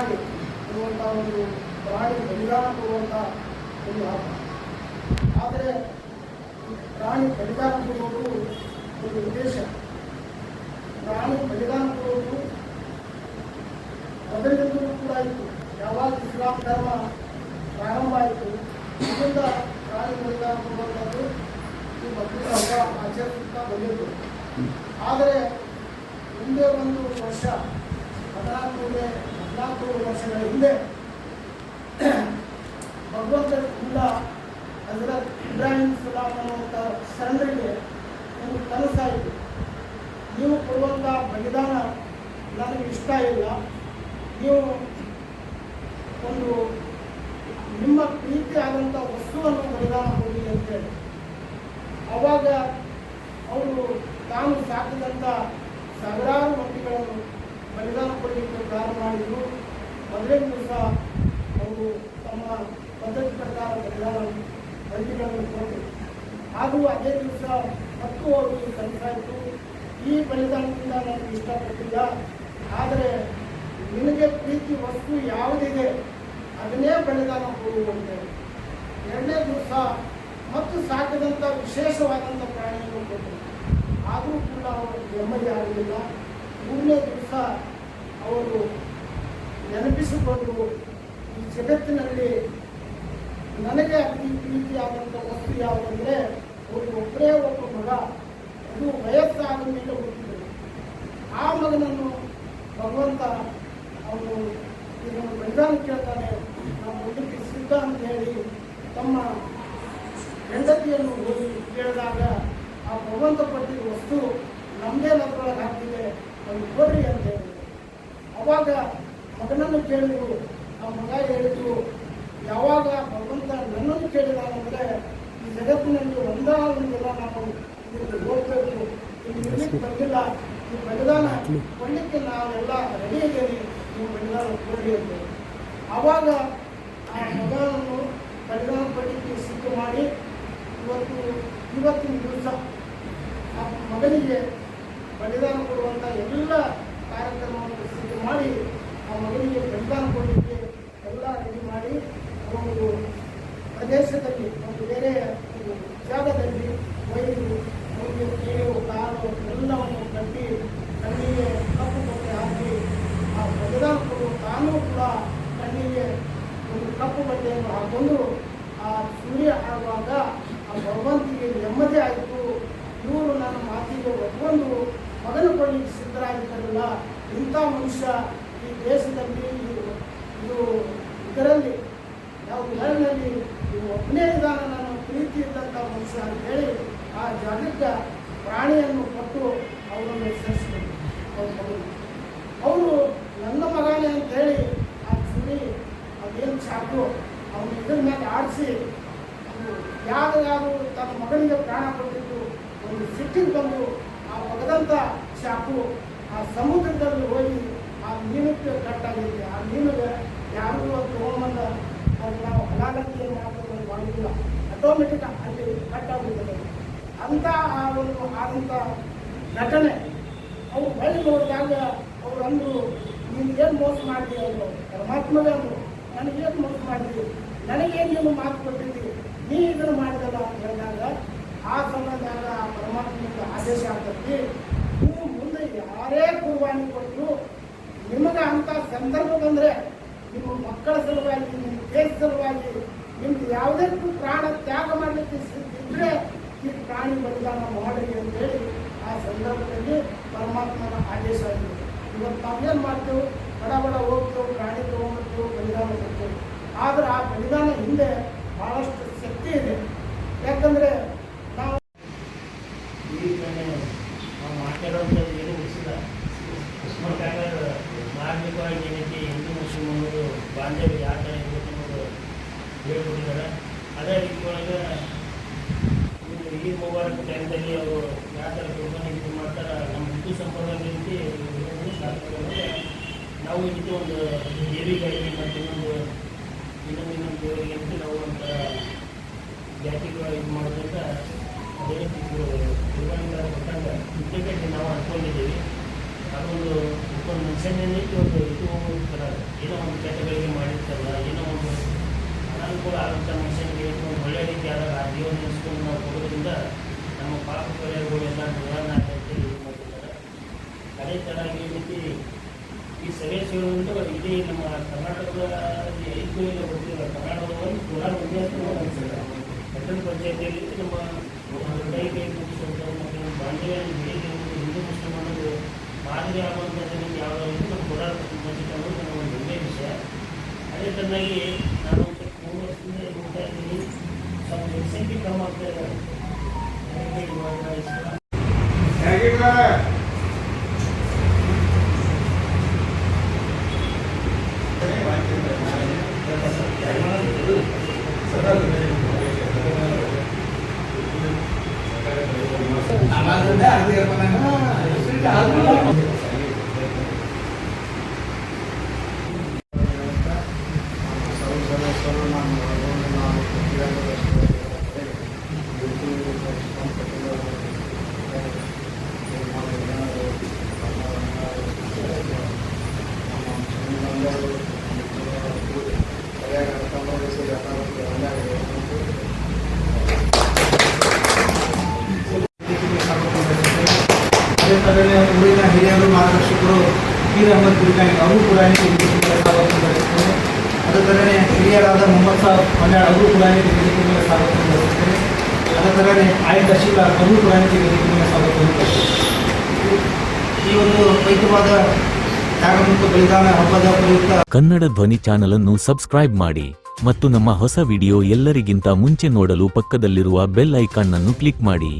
ಕುರುಬಾನಿ ಅನ್ನುವಂಥ ಒಂದು ಪ್ರಾಣಿ ಬಲಿದಾನ ಕೊಡುವಂಥ ಒಂದು ಹಬ್ಬ ಆದರೆ ಪ್ರಾಣಿ ಬಲಿದಾನ ಕೊಡುವುದು ಒಂದು ಉದ್ದೇಶ. ಪ್ರಾಣಿ ಬಲಿದಾನ ಕೊಡುವುದು ಮೊದಲಿನಿಂದಲೂ ಕೂಡ ಇತ್ತು. ಯಾವಾಗ ಇಸ್ಲಾಂ ಧರ್ಮ ಪ್ರಾರಂಭ ಆಯಿತು ಇದರಿಂದ ಪ್ರಾಣಿ ಬಲಿದಾನ ಕೊಡುವಂಥದ್ದು ಈ ಮಕ್ಕಳ ಹಬ್ಬ ಆಚರಿಸುತ್ತಾ ಬಂದಿದ್ದು ಆದರೆ ಮುಂದೆ ಒಂದು ವರ್ಷ ಹದಿನಾಲ್ಕು ಹದಿನಾಲ್ಕು ವರ್ಷಗಳ ಹಿಂದೆ ಭಗವಂತನಿಂದ ಹಜರತ್ ಇಬ್ರಾಹಿಂ ಸಲಾಂ ಅನ್ನುವಂಥ ಶರಣರಿಗೆ ಒಂದು ಕನಸಾಯಿತು ನೀವು ಕೊಡುವಂಥ ಬಲಿದಾನ ನನಗೆ ಇಷ್ಟ ಇಲ್ಲ. ನೀವು ಒಂದು ನಿಮ್ಮ ಪ್ರೀತಿ ಆದಂಥ ವಸ್ತುವನ್ನು ಬಲಿದಾನ ಕೊಡಿ ಅಂತೇಳಿ. ಅವಾಗ ಅವರು ತಾನು ಸಾಕಿದಂಥ ಸಾವಿರಾರು ಮಂದಿಗಳನ್ನು ಬಲಿದಾನ ಕೊಡಲಿಕ್ಕೆ ಪ್ರಾರಂಭ ಮಾಡಿದರು. ಮೊದಲೇ ದಿವಸ ಅವರು ತಮ್ಮ ಪದ್ಧತಿ ಪ್ರಕಾರ ಬಲಿದಾನ ಬಲಿಗಳನ್ನು ಕೊಟ್ಟರು ಹಾಗೂ ಅದೇ ದಿವಸ ಮತ್ತು ಅವರು ಕನಸಾಯಿತು ಈ ಬಲಿದಾನದಿಂದ ನನಗೆ ಇಷ್ಟಪಟ್ಟಿಲ್ಲ ಆದರೆ ನಿನಗೆ ಪ್ರೀತಿ ವಸ್ತು ಯಾವುದಿದೆ ಅದನ್ನೇ ಬಲಿದಾನ ಕೊಡುವಂತೆ ಎರಡನೇ ದಿವಸ ಮತ್ತು ಸಾಕಿದಂಥ ವಿಶೇಷವಾದಂಥ ಪ್ರಾಣಿಯನ್ನು ಕೊಟ್ಟರು. ಆದರೂ ಕೂಡ ಅವರು ನೆಮ್ಮದಿ ಆಗಲಿಲ್ಲ ಮೂರನೇ ದಿವಸ ಅವರು ನೆನಪಿಸಿಕೊಂಡು ಈ ಜಗತ್ತಿನಲ್ಲಿ ನನಗೆ ಅತಿ ಪ್ರೀತಿಯಾದಂಥ ವಸ್ತು ಯಾವುದಂದರೆ ಅವರು ಒಬ್ಬರೇ ಒಬ್ಬ ಮಗ, ಅದು ವಯಸ್ಸಾದ ಮೇಲೆ ಹುಟ್ಟಿದರು. ಆ ಮಗನನ್ನು ಭಗವಂತ ಅವನು ಇದನ್ನು ಬಲಿದಾನ ಕೇಳ್ತಾನೆ. ನಾವು ಮುಂದಕ್ಕೆ ಸಿದ್ಧ ಅಂತ ಹೇಳಿ ತಮ್ಮ ಹೆಂಡತಿಯನ್ನು ಹೋಗಿ ಕೇಳಿದಾಗ ಆ ಭಗವಂತ ಪಟ್ಟಿದ ವಸ್ತು ನಮ್ಮದೇ ನದ್ರೊಳಗೆ ಹಾಕ್ತಿದೆ. ಅದು ಕೊಡ್ರಿ ಅಂತ ಹೇಳಿದ್ರು ಅವಾಗ ಮಗನನ್ನು ಕೇಳಿದ್ರು, ಆ ಮಗ ಹೇಳಿದ್ರು ಯಾವಾಗ ಭಗವಂತ ನನ್ನನ್ನು ಕೇಳಿದಾನಂದ್ರೆ ಈ ಜಗತ್ತಿನಲ್ಲಿ ಒಂದಾ ನಾವು ಇದಕ್ಕೆ ಹೋಗ್ಬೇಕು ಇಲ್ಲಿ ಇರ್ಲಿಕ್ಕೆ ಬಂದಿಲ್ಲ. ಈ ಬಲಿದಾನ ಕೊಡಲಿಕ್ಕೆ ನಾವೆಲ್ಲ ರೆಡಿ ಇದ್ದೇನೆ ನೀವು ಬಲಿದಾನ ಕೊಡ್ರಿ ಅಂತ. ಆವಾಗ ಆ ಮಗನನ್ನು ಬಲಿದಾನ ಕೊಡಲಿಕ್ಕೆ ಸಿದ್ಧ ಮಾಡಿ ಇವತ್ತು, ಇವತ್ತಿನ ದಿವಸ ಆ ಮಗನಿಗೆ ಬಲಿದಾನ ಕೊಡುವಂಥ ಎಲ್ಲ ಕಾರ್ಯಕ್ರಮವನ್ನು ಸಿದ್ಧ ಮಾಡಿ ಆ ಮಗನಿಗೆ ಬಲಿದಾನ ಕೊಡಲಿಕ್ಕೆ ಎಲ್ಲ ರೆಡಿ ಮಾಡಿ ಒಂದು ಪ್ರದೇಶದಲ್ಲಿ, ಒಂದು ಬೇರೆ ಒಂದು ಜಾಗದಲ್ಲಿ ಒಯ್ದು ಒಂದು ಕೀಳು, ಕಾಲು ಎಲ್ಲವನ್ನು ಕಟ್ಟಿ ಕಣ್ಣಿಗೆ ಕಪ್ಪು ಬಟ್ಟೆ ಹಾಕಿ ಆ ಬಲಿದಾನ ಕೊಡುವ ತಾನೂ ಕೂಡ ಕಣ್ಣಿಗೆ ಒಂದು ಕಪ್ಪು ಬಟ್ಟೆಯನ್ನು ಹಾಕೊಂಡು ಆ ಸೂರ್ಯ ಆಗುವಾಗ ಆ ಭಗವಂತಿಗೆ ನೆಮ್ಮದಿ ಆಯಿತು. ಇವರು ನನ್ನ ಮಾತಿಗೆ ಒಪ್ಪೊಂದು ಮಗನ ಕೊಡಲಿಕ್ಕೆ ಸಿದ್ಧರಾಗಿರ್ತಾರಲ್ಲ ಇಂಥ ಮನುಷ್ಯ ಈ ದೇಶದಲ್ಲಿ, ಇದು ಇದು ಇದರಲ್ಲಿ, ಯಾವ ನೆರಳಿನಲ್ಲಿ ಇವು ಒಬ್ಬನೇ ಇದ್ದಾನೆ ನಾನು ಪ್ರೀತಿ ಇದ್ದಂಥ ಮನುಷ್ಯ ಅಂತ ಹೇಳಿ ಆ ಜಾಗಕ್ಕೆ ಪ್ರಾಣಿಯನ್ನು ಕೊಟ್ಟು ಅವರನ್ನು ಸೇರಿಸಿದರು ಅವ್ರ ನನ್ನ ಮಗನೇ ಅಂತ ಹೇಳಿ ಆ ಚುರಿ ಅದೇನು ಚಾಕು ಅವನು ಇದ್ರ ಮೇಲೆ ಆಡಿಸಿ ಯಾರು ಯಾರು ತನ್ನ ಮಗನಿಗೆ ಪ್ರಾಣ ಕೊಟ್ಟಿದ್ದು ಒಂದು ಸಿಟ್ಟಿಗೆ ಬಂದು ಒಗದಂಥ ಚಾಕು ಆ ಸಮುದ್ರದಲ್ಲಿ ಹೋಗಿ ಆ ಮೀನಕ್ಕೆ ಕಟ್ಟಾಗಿದೆ ಆ ಮೀನಿಗೆ ಯಾರು ತೊಗೊಂಬಂದ ಅದು ನಾವು ಹಲಾಗತಿಯನ್ನು ಮಾಡೋದನ್ನು ಮಾಡೋದಿಲ್ಲ ಆಟೋಮೆಟಿಕ್ ಅಲ್ಲಿ ಕಟ್ಟಾಗುತ್ತದೆ ಅಂತ ಆ ಒಂದು ಆದಂಥ ಘಟನೆ. ಅವ್ರು ಬಳಿ ನೋಡಿದಾಗ ಅವ್ರು ಅಂದರು ನೀನು ಮೋಸ ಮಾಡಿದೆ ಅವರು ಪರಮಾತ್ಮವೇ ಅಂದರು. ನನಗೇನು ಮೋಸ ಮಾಡಿದ್ವಿ ನನಗೇನು ನೀನು ಮಾತು ಕೊಟ್ಟಿದ್ದೀವಿ ನೀ ಇದನ್ನು ಮಾಡಿದಲ್ಲ? ಅಂತ ಹೇಳಿದಾಗ ಆ ಸಂಬಂಧ ಆ ಪರಮಾತ್ಮನಿಂದ ಆದೇಶ ಆಗ್ತೈತಿ ನೀವು ಮುಂದೆ ಯಾರೇ ಕುರ್ಬಾನಿ ಕೊಟ್ಟರು ನಿಮಗೆ ಅಂತ ಸಂದರ್ಭ ಬಂದರೆ ನಿಮ್ಮ ಮಕ್ಕಳ ಸಲುವಾಗಿ, ನಿಮ್ಮ ದೇಶ ಸಲುವಾಗಿ, ನಿಮ್ದು ಯಾವುದಕ್ಕೂ ಪ್ರಾಣ ತ್ಯಾಗ ಮಾಡಲಿಕ್ಕೆ ಸಿದ್ಧಿದ್ರೆ ಈ ಪ್ರಾಣಿ ಬಲಿದಾನ ಮಾಡಿ ಅಂತೇಳಿ ಆ ಸಂದರ್ಭದಲ್ಲಿ ಪರಮಾತ್ಮನ ಆದೇಶ ಆಗಿದೆ. ಇವತ್ತು ನಾವೇನು ಮಾಡ್ತೇವೆ? ಬಡ ಬಡ ಹೋಗ್ತೇವೆ, ಪ್ರಾಣಿ ತಗೊಂಡ್ತೇವೆ ಬಲಿದಾನ ಕೊಡ್ತೇವೆ. ಆದ್ರೆ ಆ ಬಲಿದಾನ ಹಿಂದೆ ಭಾಳಷ್ಟು ಶಕ್ತಿ ಇದೆ. ಯಾಕಂದರೆ ನಾವು ಈಗ ನಾವು ಮಾತಾಡುವಂಥದ್ದು ಏನು ಮುಗಿಸಿಲ್ಲ ಉಸ್ಮಾನ್ ಮಾರ್ಮಿಕವಾಗಿ ಹಿಂದೂ ಮುಸ್ಲಿಮರು, ಬಾಂಧವ್ಯ ಯಾವ ಥರ ಇರಬೇಕು ಅನ್ನೋದು ಹೇಳ್ಕೊಟ್ಟಿದ್ದಾರೆ. ಅದೇ ರೀತಿ ಒಳಗೆ ಈ ಮುಬಾರಕ್ ಟೈಮ್ದಲ್ಲಿ ಅವರು ಯಾವ ಥರ ಕುರ್ಬಾನಿ ಇದು ಮಾಡ್ತಾರೆ. ನಮ್ಮ ಹಿಂದೂ ಸಂಪ್ರದಾಯದ ರೀತಿ ನಾವು ಈ ರೀತಿ ಒಂದು ದೇವಿಗಾಗಿ ಮತ್ತು ಇನ್ನೊಂದು ಇನ್ನೊಂದು ಇನ್ನೊಂದು ದೇವರಿಗೆ ಅಂತ ನಾವು ಒಂಥರ ಜಾತಿಗಳು ಇದು ಮಾಡೋದ್ರಿಂದ ಅದೇ ರೀತಿ ಕುರ್ಬಾನಿಗಾರ ಕೊಟ್ಟಂಗೆ ಇಂಟಿಗ್ರೇಟ್ ನಾವು ಅನ್ಕೊಂಡಿದ್ದೀವಿ. ಅದೊಂದು ಒಂದು ಮನುಷ್ಯನಿಗೆ ಒಂದು ಇದು ಹೋಗ್ತಾರ ಏನೋ ಒಂದು ಕೆಟ್ಟಗಳಿಗೆ ಮಾಡಿರ್ತಲ್ಲ ಏನೋ ಒಂದು ಅನಾನುಕೂಲ ಆದಂಥ ಮನುಷ್ಯನಿಗೆ ಒಂದು ಒಳ್ಳೆಯ ರೀತಿಯಾದ ಆ ಜೀವನ ನೆನೆಸ್ಕೊಂಡು ನಾವು ಕೊಡೋದ್ರಿಂದ ನಮ್ಮ ಪಾಪ ಕೊಲೆಗಳೆಲ್ಲ ನಿವಾರಣೆ ಆಗೈತೆ ಇದು ಮಾಡ್ತಿದ್ದಾರೆ ಅದೇ ಥರ ಈ ರೀತಿ ಈ ಸಭೆ ಸೇರುವಂತ ಇಡೀ ನಮ್ಮ ಕರ್ನಾಟಕದಲ್ಲಿ ಐದು ಇಲ್ಲ ಗೊತ್ತಿಲ್ಲ, ಕರ್ನಾಟಕದಲ್ಲಿ ಒಂದೇ ಅಂತ ನಾವು ಪಟ್ಟಣ ಪಂಚಾಯತಿಯಲ್ಲಿ ನಮ್ಮ ಕೈ ಕೈ ಮುಗಿಸುವಂಥ ಒಂದು ಹಿಂದೂ ಮುಸ್ಲಿಂ ಅನ್ನೋದು ಮಾದರಿ ಆಗುವಂಥದ್ದು ಯಾವುದಾದ್ರು ನಮ್ಮ ಕೋಲಾರ ಪಂಚಾಯತ್ ಅನ್ನೋದು ಒಂದು ಒಳ್ಳೆಯ ವಿಷಯ. ಅದೇ ತನ್ನಾಗಿ ನಾನು ಒಂದು ಮೂರು ವರ್ಷದಿಂದ ನೋಡ್ತಾ ಇದ್ದೀನಿ. ಸ್ವಲ್ಪ ಜನಸಂಖ್ಯೆ ಕಮ್ಮಿ ಆಗ್ತಾ ಇದ್ದಾರೆ. ಇಷ್ಟ ಊರಿನ ಹಿರಿಯರು ಮಾರ್ಗದರ್ಶಕರು ಪೀರ್ ಅಹಮದ್ ಗುರಿಕಾಯಿ ಅವರು ಕೂಡ ಬಯಸುತ್ತೇನೆ ಅದೇ ಥರನೇ ಹಿರಿಯರಾದ ಮೊಹಮ್ಮದ್ ಸಾಬ್ ಮಲ್ಯಾಳ್ ಅವರು ಕೂಡ ವೇದಿಕೆ ಮೇಲೆ ಸ್ವಾಗತ ಬಯಸುತ್ತೇನೆ ಅದೇ ಥರನೇ ಆಯ್ದ ಶಿಲಾರ್ ಅವರು ಕೂಡ ವೇದಿಕೆ ಮೇಲೆ ಸ್ವಾಗತ ಈ ಒಂದು ಪವಿತ್ರವಾದ ಕನ್ನಡ ಧ್ವನಿ ಚಾನಲ್ ಅನ್ನು ಸಬ್ಸ್ಕ್ರೈಬ್ ಮಾಡಿ ಮತ್ತು ನಮ್ಮ ಹೊಸ ವಿಡಿಯೋ ಎಲ್ಲರಿಗಿಂತ ಮುಂಚೆ ನೋಡಲು ಪಕ್ಕದಲ್ಲಿರುವ ಬೆಲ್ ಐಕಾನ್ ಅನ್ನು ಕ್ಲಿಕ್ ಮಾಡಿ.